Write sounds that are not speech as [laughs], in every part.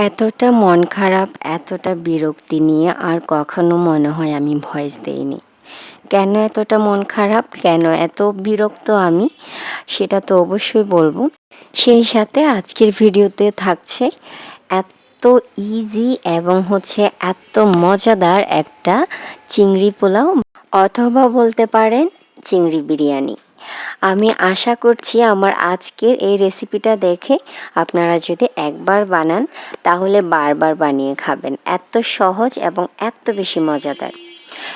এতটা মন খারাপ, এতটা বিরক্তি নিয়ে আর কখনো মনে হয় আমি ভয়েস দেইনি। কেন এতটা মন খারাপ, কেন এত বিরক্ত আমি, সেটা তো অবশ্যই বলব। সেই সাথে আজকের ভিডিওতে থাকছে এত ইজি এবং হচ্ছে এত মজাদার একটা চিংড়ি পোলাও, অথবা বলতে পারেন চিংড়ি বিরিয়ানি। আমি আশা করছি আমার আজকের এই রেসিপিটা দেখে আপনারা যদি একবার বানান, তাহলে বারবার বানিয়ে খাবেন। এত সহজ এবং এত বেশি মজাদার।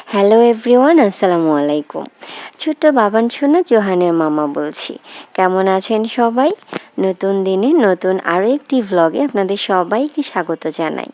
হ্যালো এভরিওয়ান, আসসালামু আলাইকুম। ছোট্ট বাবান শোনা জোহানের মামা বলছি। কেমন আছেন সবাই? নতুন দিনে নতুন আরও একটি ভ্লগে আপনাদের সবাইকে স্বাগত জানাই।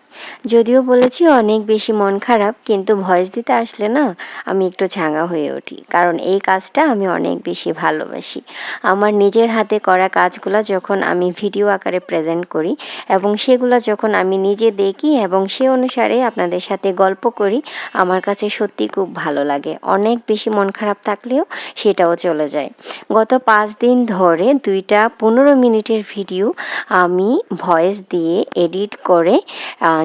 যদিও বলেছি অনেক বেশি মন খারাপ, কিন্তু ভয়েস দিতে আসলে না আমি একটু ঝাঙা হয়ে উঠি, কারণ এই কাজটা আমি অনেক বেশি ভালোবাসি। আমার নিজের হাতে করা কাজগুলো যখন আমি ভিডিও আকারে প্রেজেন্ট করি এবং সেগুলো যখন আমি নিজে দেখি এবং সে অনুসারে আপনাদের সাথে গল্প করি, আমার কাছে সত্যি খুব ভালো লাগে। অনেক বেশি মন খারাপ থাকলেও সেটাও চলে যায়। গত পাঁচ দিন ধরে দুইটা পনেরো মিনিটের ভিডিও আমি ভয়েস দিয়ে এডিট করে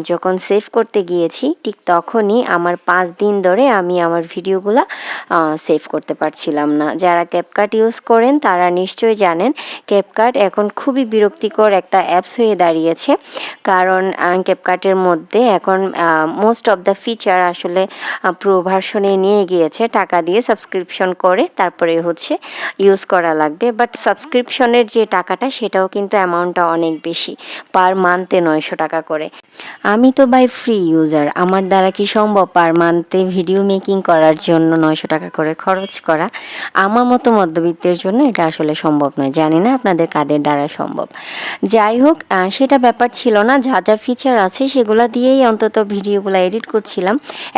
যখন সেভ করতে গিয়েছি, ঠিক তখনই আমার পাঁচ দিন ধরে আমি আমার ভিডিওগুলো সেভ করতে পারছিলাম না। যারা ক্যাপকাট ইউজ করেন, তারা নিশ্চয়ই জানেন ক্যাপকাট এখন খুবই বিরক্তিকর একটা অ্যাপস হয়ে দাঁড়িয়েছে। কারণ ক্যাপকাটের মধ্যে এখন মোস্ট অফ দ্য ফিচার আসলে প্রো ভার্সনে নিয়ে গিয়েছে। টাকা দিয়ে সাবস্ক্রিপশন করে, তারপরে হচ্ছে ইউজ করা লাগবে। বাট সাবস্ক্রিপশনের যে টাকাটা সেটাও কিন্তু অ্যামাউন্টটা অনেক বেশি। পার মান্থে নয়শো টাকা করে। আমি তো বাই ফ্রি ইউজার আমার দ্বারা কি সম্ভব? পার মান্থে ভিডিও মেকিং করার জন্য নয়শো টাকা করে খরচ করা। আমার মতো মধ্যবিত্তের জন্য এটা আসলে সম্ভব নয়। জানি না আপনাদের কাদের দ্বারা সম্ভব। যাই হোক সেটা ব্যাপার ছিল না। যা যা ফিচার আছে সেগুলো দিয়েই অন্তত ভিডিওগুলো এডিট করছিলাম।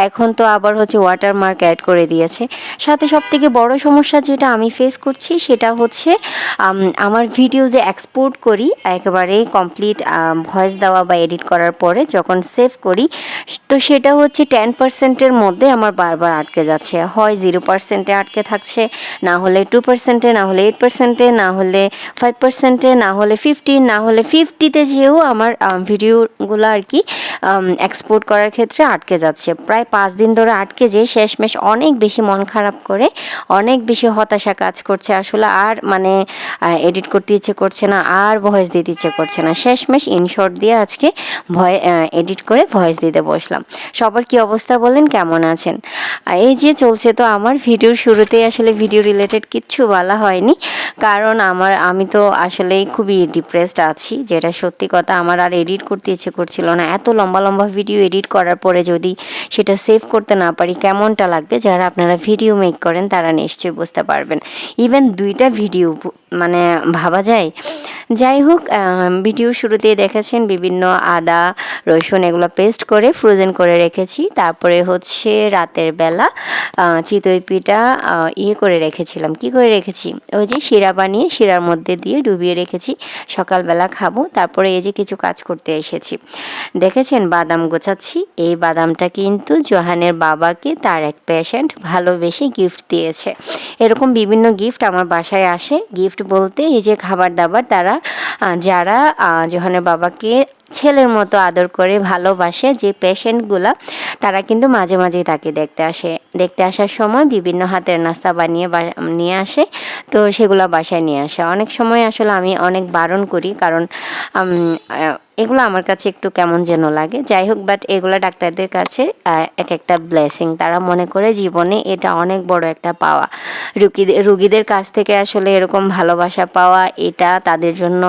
এখন তো আবার হচ্ছে ওয়াটারমার্ক অ্যাড করে দিয়েছে। সাথে সব থেকে বড় সমস্যা যেটা আমি ফেস করছি সেটা হচ্ছে আমার ভিডিও যে এক্সপোর্ট করি একেবারে কমপ্লিট ভয়েস দেওয়া বা এডিট করার পরে যখন সেভ করি, তো সেটা হচ্ছে টেন পার্সেন্টের মধ্যে আমার বারবার আটকে যাচ্ছে। হয় জিরো পার্সেন্টে আটকে থাকছে, না হলে টু পার্সেন্টে না হলে এইট পার্সেন্টে না হলে ফাইভ পার্সেন্টে না হলে ফিফটিন না হলে ফিফটিতে যেও আমার ভিডিওগুলো আর কি এক্সপোর্ট করার ক্ষেত্রে আটকে যাচ্ছে। প্রায় পাঁচ দিন ধরে আটকে যেয়ে শেষমেশ অনেক বেশি মন খারাপ করে, অনেক বেশি হতাশা কাজ করছে। আসলে আর মানে এডিট করতে ইচ্ছে করছে না, আর ভয়েস দিতে ইচ্ছে করছে না। শেষমেশ ইনশর্ট দিয়ে আজকে ভয় এডিট করে ভয়েস দিতে বসলাম। সবার কি অবস্থা বলেন? কেমন আছেন? এই যে চলছে তো আমার ভিডিওর শুরুতেই আসলে ভিডিও রিলেটেড কিচ্ছু বলা হয়নি। কারণ আমার, আমি তো আসলেই খুবই ডিপ্রেসড আছি। যেটা সত্যি কথা, আমার আর এডিট করতে ইচ্ছে করছিল না। এত লম্বা লম্বা ভিডিও এডিট করার পরে যদি সেটা সেভ করতে না পারি, কেমনটা লাগবে? যারা আপনারা ভিডিও মেক করেন, তারা নিশ্চয়ই বুঝতে পারবেন। ইভেন দুইটা ভিডিও মানে ভাবা যায়। যাই হোক ভিডিও শুরুতেই দেখেছেন বিভিন্ন আদা, রসুন এগুলো পেস্ট করে ফ্রোজেন করে রেখেছি। তারপরে হচ্ছে রাতের বেলা চিতই পিঠা ইয়ে করে রেখেছিলাম। কি করে রেখেছি? ওই যে শিরা বানিয়ে শিরার মধ্যে দিয়ে ডুবিয়ে রেখেছি। সকালবেলা খাব। তারপরে এই যে কিছু কাজ করতে এসেছি। দেখেছেন? বাদাম গোছাচ্ছি। এই বাদামটা কিন্তু জোহানের বাবাকে তার এক পেশেন্ট ভালোবেসে গিফট দিয়েছে। এরকম বিভিন্ন গিফট আমার বাসায় আসে। গিফট বলতে, এই যে খাবার দাবার তারা যারা জোহানের বাবাকে ছেলের মতো আদর করে ভালোবাসে, যে পেশেন্টগুলা, তারা কিন্তু মাঝে মাঝেই তাকে দেখতে আসে। দেখতে আসার সময় বিভিন্ন হাতের নাস্তা বানিয়ে নিয়ে আসে, তো সেগুলো বাসায় নিয়ে আসে। অনেক সময় আসলে আমি অনেক বারণ করি, কারণ এগুলো আমার কাছে একটু কেমন যেন লাগে। যাই হোক বাট এগুলো ডাক্তারদের কাছে এক একটা ব্লেসিং তারা মনে করে জীবনে এটা অনেক বড় একটা পাওয়া। রুগীদের রুগীদের কাছ থেকে আসলে এরকম ভালোবাসা পাওয়া, এটা তাদের জন্য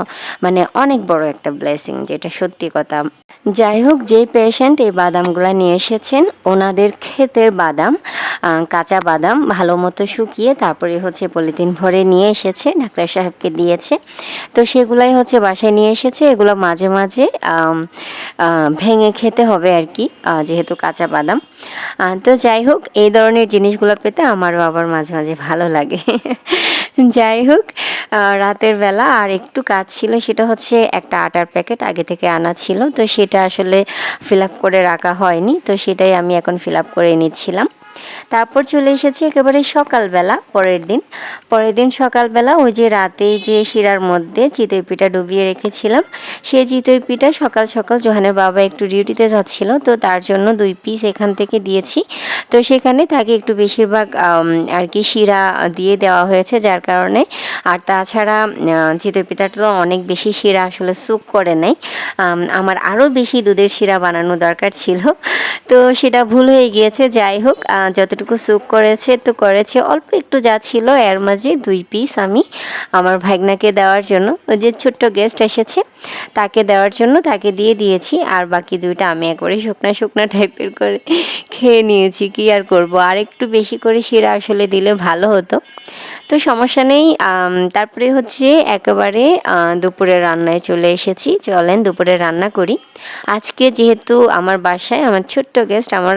মানে অনেক বড় একটা ব্লেসিং যেটা সত্যি কথা। যাই হোক যে পেশেন্ট এই বাদামগুলো নিয়ে এসেছেন, ওনাদের ক্ষেতের বাদাম কাঁচা বাদাম ভালো মতো শুকিয়ে তারপরে হচ্ছে পলিথিন ভরে নিয়ে এসেছে, ডাক্তার সাহেবকে দিয়েছে। তো সেগুলাই হচ্ছে বাসায় নিয়ে এসেছে, এগুলো মাঝে মাঝে আহ, ভেঙে খেতে হবে আর কি যেহেতু কাঁচা বাদাম। তো যাই হোক এই ধরনের জিনিসগুলো পেতে আমারও আবার মাঝে মাঝে ভালো লাগে। [laughs] যাই হোক রাতের বেলা আর একটু কাজ ছিল সেটা হচ্ছে একটা আটার প্যাকেট আগে থেকে আনা ছিল তো সেটা আসলে ফিল আপ করে রাখা হয়নি তো সেটাই আমি এখন ফিল আপ করে নিচ্ছিলাম তারপর চলে এসেছি একেবারে সকালবেলা, পরের দিন। পরের দিন সকালবেলা ওই যে রাতে যে শিরার মধ্যে চিতই পিঠা ডুবিয়ে রেখেছিলাম, সেই চিতই পিঠা সকাল সকাল জোহানের বাবা একটু ডিউটিতে যাচ্ছিল, তো তার জন্য দুই পিস এখান থেকে দিয়েছি। তো সেখানে তাকে একটু বেশিরভাগ আর কি শিরা দিয়ে দেওয়া হয়েছে, যার কারণে আর তাছাড়া চিতই পিঠাটা তো অনেক বেশি শিরা আসলে স্যুপ করে নেয়। আমার আরও বেশি দুধের শিরা বানানো দরকার ছিল। তো সেটা ভুল হয়ে গিয়েছে, যাই হোক যতটুকু স্যুপ করেছে, তো করেছে। অল্প একটু যা ছিল, এর মাঝে দুই পিস আমি আমার ভাগনাকে দেওয়ার জন্য। ওই যে ছোট্ট গেস্ট এসেছে, তাকে দেওয়ার জন্য তাকে দিয়ে দিয়েছি। আর বাকি দুইটা আমি একবারে শুকনা শুকনা টাইপের করে খেয়ে নিয়েছি। কি আর করব? আর একটু বেশি করে শিরা আসলে দিলে ভালো হতো। তো সমস্যা নেই তারপরে হচ্ছে একেবারে দুপুরে রান্নায় চলে এসেছি। চলেন, দুপুরে রান্না করি। আজকে যেহেতু আমার বাসায় আমার ছোট্ট গেস্ট আমার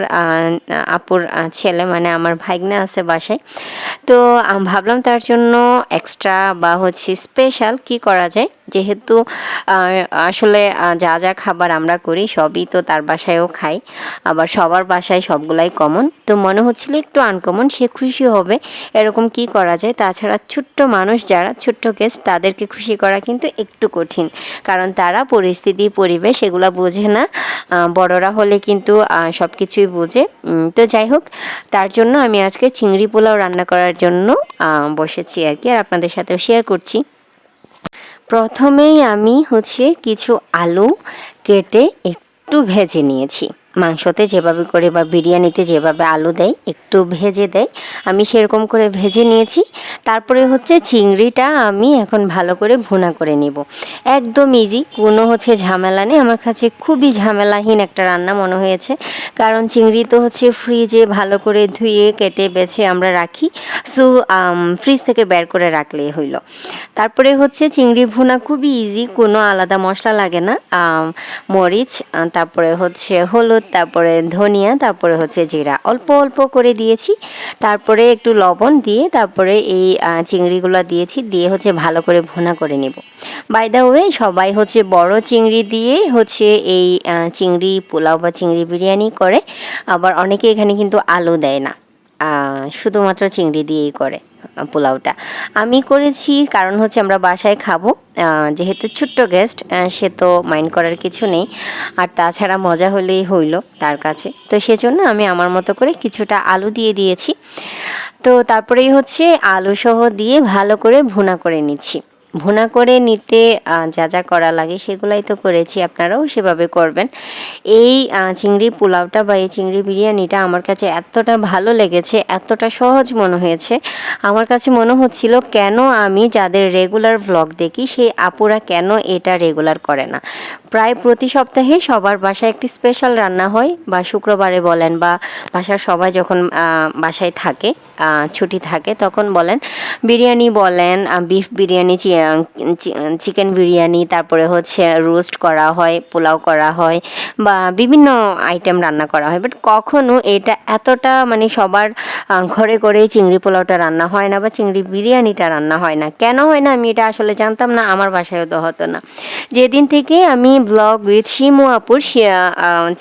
আপুর ছেলে মানে আমার ভাগ্নে আছে বাসায়। তো আমি, ভাবলাম তার জন্য এক্সট্রা বা হচ্ছে স্পেশাল কি করা যায়? যেহেতু আসলে যা যা খাবার আমরা করি সবই তো তার বাসায়ও খাই। আবার সবার বাসায় সবগুলাই কমন তো মনে হচ্ছিল একটু আনকমন সে খুশি হবে। এরকম কি করা যায়? তাছাড়া ছোট্ট মানুষ যারা, ছোট্ট গেস্ট তাদেরকে খুশি করা কিন্তু একটু কঠিন। কারণ তারা পরিস্থিতি, পরিবেশ এগুলো বোঝে না। বড়রা হলে কিন্তু সব কিছুই বোঝে। তো যাই হোক, তার জন্য আমি আজকে চিংড়ি পোলাও রান্না করার জন্য বসেছি আর কি। আর আপনাদের সাথেও শেয়ার করছি। প্রথমেই আমি হচ্ছে কিছু আলু কেটে একটু ভেজে নিয়েছি। মাংসতে যেভাবে করে বা বিরিয়ানিতে যেভাবে আলু দেয়, একটু ভেজে দেয়, আমি সেরকম করে ভেজে নিয়েছি। তারপরে হচ্ছে চিংড়িটা আমি এখন ভালো করে ভুনা করে নিব। একদম ইজি কোনো হচ্ছে ঝামেলা নেই। আমার কাছে খুবই ঝামেলাহীন একটা রান্না মনে হয়েছে। কারণ চিংড়ি তো হচ্ছে ফ্রিজে ভালো করে ধুয়ে, কেটে, বেছে আমরা রাখি। সো ফ্রিজ থেকে বের করে রাখলেই হইল। তারপরে হচ্ছে চিংড়ি ভুনা খুবই ইজি কোনো আলাদা মশলা লাগে না। মরিচ তারপরে হচ্ছে হলুদ তারপরে ধনিয়া, তারপরে হচ্ছে জিরা। অল্প অল্প করে দিয়েছি। তারপরে একটু লবণ দিয়ে তারপরে এই চিংড়িগুলো দিয়েছি। দিয়ে হচ্ছে ভালো করে ভুনা করে নেব। বাই দ্য ওয়ে সবাই হচ্ছে বড় চিংড়ি দিয়ে হচ্ছে এই চিংড়ি পোলাও বা চিংড়ি বিরিয়ানি করে। আবার অনেকে এখানে কিন্তু আলু দেয় না। শুধুমাত্র চিংড়ি দিয়েই করে। পোলাওটা। আমি করেছি, কারণ হচ্ছে আমরা বাসায় খাব। যেহেতু ছোট্ট গেস্ট সে তো মাইন্ড করার কিছু নেই। আর তাছাড়া মজা হলেই হইল তার কাছে। তো সেজন্য আমি আমার মতো করে কিছুটা আলু দিয়ে দিয়েছি। তো তারপরেই হচ্ছে আলু সহ দিয়ে ভালো করে ভুনা করে নিচ্ছি। ভুনা করে নিতে যা যা করা লাগে সেগুলাই তো করেছি, আপনারাও সেভাবে করবেন। এই চিংড়ি পোলাওটা বা এই চিংড়ি বিরিয়ানিটা আমার কাছে এতটা ভালো লেগেছে, এতটা সহজ মনে হয়েছে। আমার কাছে মনে হচ্ছিল, কেন আমি যাদের রেগুলার ভ্লগ দেখি, সেই আপুরা কেন এটা রেগুলার করে না? প্রায় প্রতি সপ্তাহে সবার বাসায় একটি স্পেশাল রান্না হয়, বা শুক্রবারে বলেন, বা বাসার সবাই যখন বাসায় থাকে ছুটি থাকে, তখন বলেন, বিরিয়ানি বলেন বিফ বিরিয়ানি চিকেন বিরিয়ানি, তারপরে হচ্ছে রোস্ট করা হয়, পোলাও করা হয় বা বিভিন্ন আইটেম রান্না করা হয়। বাট কখনো এটা এতটা মানে সবার ঘরে ঘরে চিংড়ি পোলাওটা রান্না হয় না বা চিংড়ি বিরিয়ানিটা রান্না হয় না। কেন হয় না? আমি এটা আসলে জানতাম না, আমার বাসায়ও তো হতো না। যেদিন থেকে আমি ব্লগ উইথ শিমু আপুর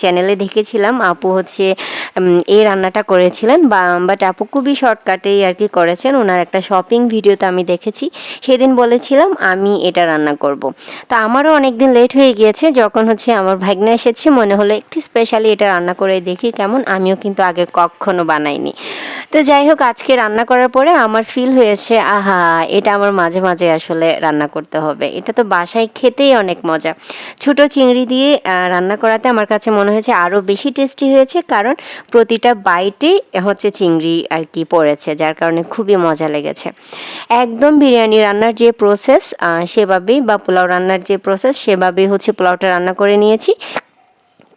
চ্যানেলে দেখেছিলাম, আপু হচ্ছে এই রান্নাটা করেছিলেন বা বাট আপু খুবই শর্টকাটেই আর কি করেছেন। ওনার একটা শপিং ভিডিওতে আমি দেখেছি। সেদিন বলেছিলাম, আমি এটা রান্না করব। তা আমারও অনেক দিন লেট হয়ে গিয়েছে, যখন হচ্ছে আমার ভাগ্নে এসেছে, মনে হলো একটু স্পেশালি এটা রান্না করে দেখি কেমন, আমিও কিন্তু আগে কখনো বানাইনি। তো যাই হোক, আজকে রান্না করার পরে আমার ফিল হয়েছে, আহা, এটা আমার মাঝে মাঝে আসলে রান্না করতে হবে। এটা তো বাসায় খেতেই অনেক মজা। ছোট চিংড়ি দিয়ে রান্না করাতে আমার কাছে মনে হয়েছে আরও বেশি টেস্টি হয়েছে, কারণ প্রতিটা বাইটে হচ্ছে চিংড়ি আর কি পড়েছে, যার কারণে খুবই মজা লেগেছে। একদম বিরিয়ানি রান্নার যে প্রসেস সেভাবেই বা পোলাও রান্নার যে প্রসেস সেভাবেই হচ্ছে পোলাওটা রান্না করে নিয়েছি।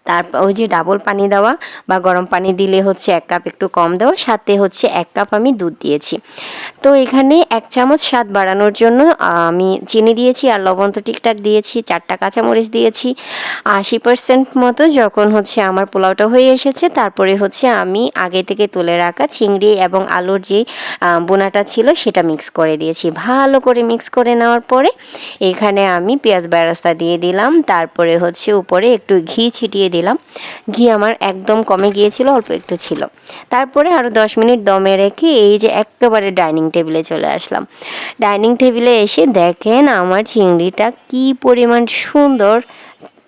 তারপর ওই যে ডাবল পানি দেওয়া বা গরম পানি দিলে হচ্ছে এক কাপ একটু কম দেওয়া, সাথে হচ্ছে এক কাপ আমি দুধ দিয়েছি। তো এখানে এক চামচ স্বাদ বাড়ানোর জন্য আমি চিনি দিয়েছি আর লবণ তো ঠিকঠাক দিয়েছি, চারটা কাঁচামরিচ দিয়েছি। আশি পার্সেন্ট মতো যখন হচ্ছে আমার পোলাওটা হয়ে এসেছে, তারপরে হচ্ছে আমি আগে থেকে তুলে রাখা চিংড়ি এবং আলুর যে বোনাটা ছিল সেটা মিক্স করে দিয়েছি। ভালো করে মিক্স করে নেওয়ার পরে এখানে আমি পেঁয়াজ বেরাস্তা দিয়ে দিলাম। তারপরে হচ্ছে উপরে একটু ঘি ছিটিয়ে দিলাম। ঘি আমার একদম কমে গিয়েছিল, অল্প একটু ছিল। তারপরে আরও দশ মিনিট দমে রেখে এই যে একেবারে ডাইনিং টেবিলে চলে আসলাম। ডাইনিং টেবিলে এসে দেখেন আমার চিংড়িটা কি পরিমাণ সুন্দর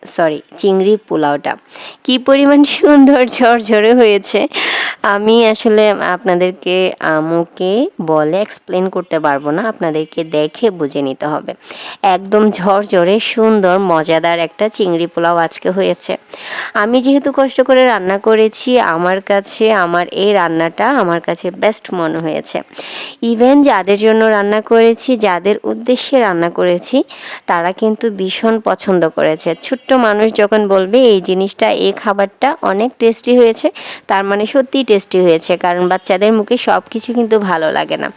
সরি চিংড়ি পোলাওটা। কি পরিমাণ সুন্দর ঝরঝরে হয়েছে। আমি আসলে আপনাদেরকে আহ, মুখে বলে এক্সপ্লেন করতে পারব না। আপনাদেরকে দেখে বুঝে নিতে হবে। একদম ঝরঝরে সুন্দর মজাদার একটা চিংড়ি পোলাও আজকে হয়েছে। আমি যেহেতু কষ্ট করে রান্না করেছি আমার কাছে আমার এই রান্নাটা আমার কাছে বেস্ট মনে হয়েছে। ইভেন যাদের জন্য রান্না করেছি যাদের উদ্দেশ্যে রান্না করেছি তারা কিন্তু ভীষণ পছন্দ করেছে। ছোট্ট মানুষ যখন বলবে, এই জিনিসটা, এই খাবারটা অনেক টেস্টি হয়েছে, তার মানে সত্যিই টেস্টি হয়েছে, কারণ বাচ্চাদের মুখে সব কিছু কিন্তু ভালো লাগে না।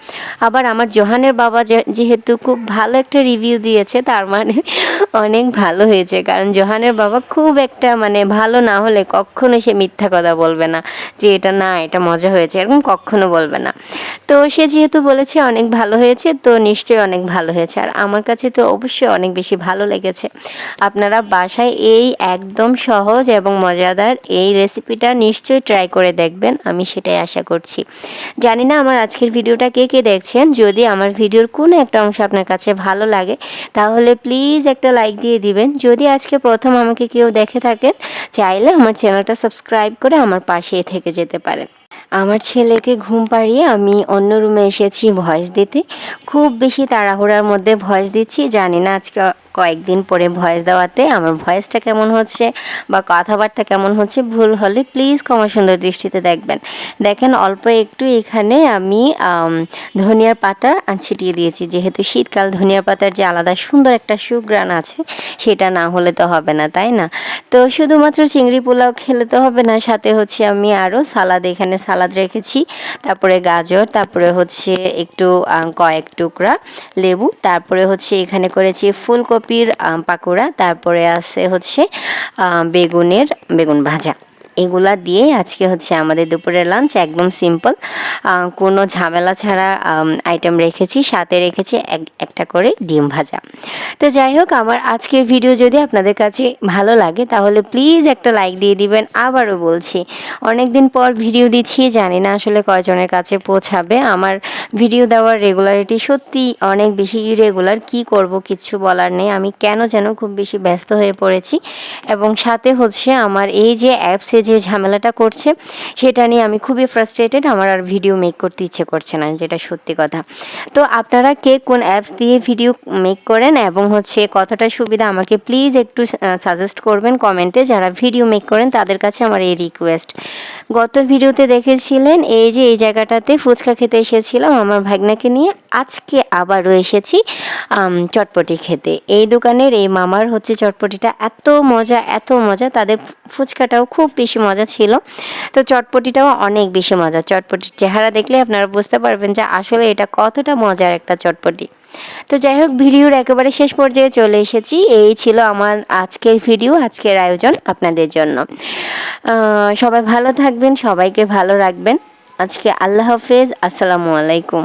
আবার আমার জোহানের বাবা যেহেতু খুব ভালো একটা রিভিউ দিয়েছে, তার মানে অনেক ভালো হয়েছে, কারণ জোহানের বাবা খুব একটা মানে ভালো না হলে কখনো সে মিথ্যা কথা বলবে না, যে এটা না, এটা মজা হয়েছে, এরকম কখনো বলবে না। তো সে যেহেতু বলেছে অনেক ভালো হয়েছে, তো নিশ্চয়ই অনেক ভালো হয়েছে, আর আমার কাছে তো অবশ্যই অনেক বেশি ভালো লেগেছে। আপনারা বাসায় এই একদম সহজ এবং মজাদার। এই রেসিপিটা নিশ্চয়ই ট্রাই করে দেখবেন, আমি সেটাই আশা করছি। জানি না আমার আজকের ভিডিওটা কে কে দেখছেন? যদি আমার ভিডিওর কোনো একটা অংশ আপনার কাছে ভালো লাগে, তাহলে প্লিজ একটা লাইক দিয়ে দিবেন। যদি আজকে প্রথম আমাকে কেউ দেখে থাকেন, চাইলে আমার চ্যানেলটা সাবস্ক্রাইব করে আমার পাশেই থেকে যেতে পারেন। আমার ছেলেকে ঘুম পাড়িয়ে আমি অন্য রুমে এসেছি ভয়েস দিতে। খুব বেশি তাড়াহুড়ার মধ্যে ভয়েস দিচ্ছি। জানি না আজকে কয়েকদিন পরে ভয়েস দেওয়াতে আমার ভয়েসটা কেমন হচ্ছে বা কথাবার্তা কেমন হচ্ছে ভুল হলে প্লিজ ক্ষমা সুন্দর দৃষ্টিতে দেখবেন। দেখেন অল্প একটু এখানে আমি ধনিয়ার পাতা ছিটিয়ে দিয়েছি। যেহেতু শীতকাল, ধনিয়ার পাতার যে আলাদা সুন্দর একটা সুগ্রাণ আছে, সেটা না হলে তো হবে না, তাই না? তো শুধুমাত্র চিংড়ি পোলাও খেলে তো হবে না, সাথে হচ্ছে আমি আরও সালাদ এখানে সালাদ রেখেছি, তারপরে গাজর, তারপরে হচ্ছে একটু কয়েক টুকরা লেবু, তারপরে হচ্ছে এখানে করেছি ফুলকপির পাকোড়া, তারপরে আছে হচ্ছে বেগুনের, বেগুন ভাজা। এগুলা দিয়ে আজকে হচ্ছে আমাদের দুপুরের লাঞ্চ একদম সিম্পল কোনো ঝামেলা ছাড়া আইটেম রেখেছি, সাথে রেখেছি, এক- একটা করে ডিম ভাজা। তো যাই হোক, আমার আজকের ভিডিও যদি আপনাদের কাছে ভালো লাগে, তাহলে প্লিজ একটা লাইক দিয়ে দিবেন, আবারও বলছি। অনেক দিন পর ভিডিও দিচ্ছি, জানি না আসলে কয়জনের কাছে পৌঁছাবে। আমার ভিডিও দেওয়ার রেগুলারিটি সত্যি অনেক বেশি রেগুলার কি করব কিচ্ছু বলার নেই। আমি কেন যেন খুব বেশি ব্যস্ত হয়ে পড়েছি। এবং সাথে হচ্ছে আমার এই যে অ্যাপসে যে ঝামেলাটা করছে, সেটা নিয়ে আমি খুবই ফ্রাস্ট্রেটেড আমার আর ভিডিও মেক করতে ইচ্ছে করছে না, যেটা সত্যি কথা। তো আপনারা কে কোন অ্যাপস দিয়ে ভিডিও মেক করেন এবং হচ্ছে কতটা সুবিধা, আমাকে প্লিজ একটু সাজেস্ট করবেন কমেন্টে যারা ভিডিও মেক করেন, তাদের কাছে আমার এই রিকোয়েস্ট গত ভিডিওতে দেখেছিলেন, এই যে এই জায়গাটাতে ফুচকা খেতে এসেছিলাম, আমার ভাগনাকে নিয়ে, আজকে আবারও এসেছি চটপটি খেতে। এই দোকানের এই মামার হচ্ছে চটপটিটা এত মজা এত মজা, তাদের ফুচকাটাও খুব বেশি মজা ছিল। তো চটপটিটাও অনেক বেশি মজা চটপটির চেহারা দেখলে আপনারা বুঝতে পারবেন যে আসলে এটা কতটা মজার একটা চটপটি। তো যাই হোক, ভিডিওর একেবারে শেষ পর্যায়ে চলে এসেছি। এই ছিল আমার আজকের ভিডিও, আজকের আয়োজন আপনাদের জন্য। সবাই ভালো থাকবেন, সবাইকে ভালো রাখবেন। আজকে আল্লাহ হাফেজ, আসসালামু আলাইকুম।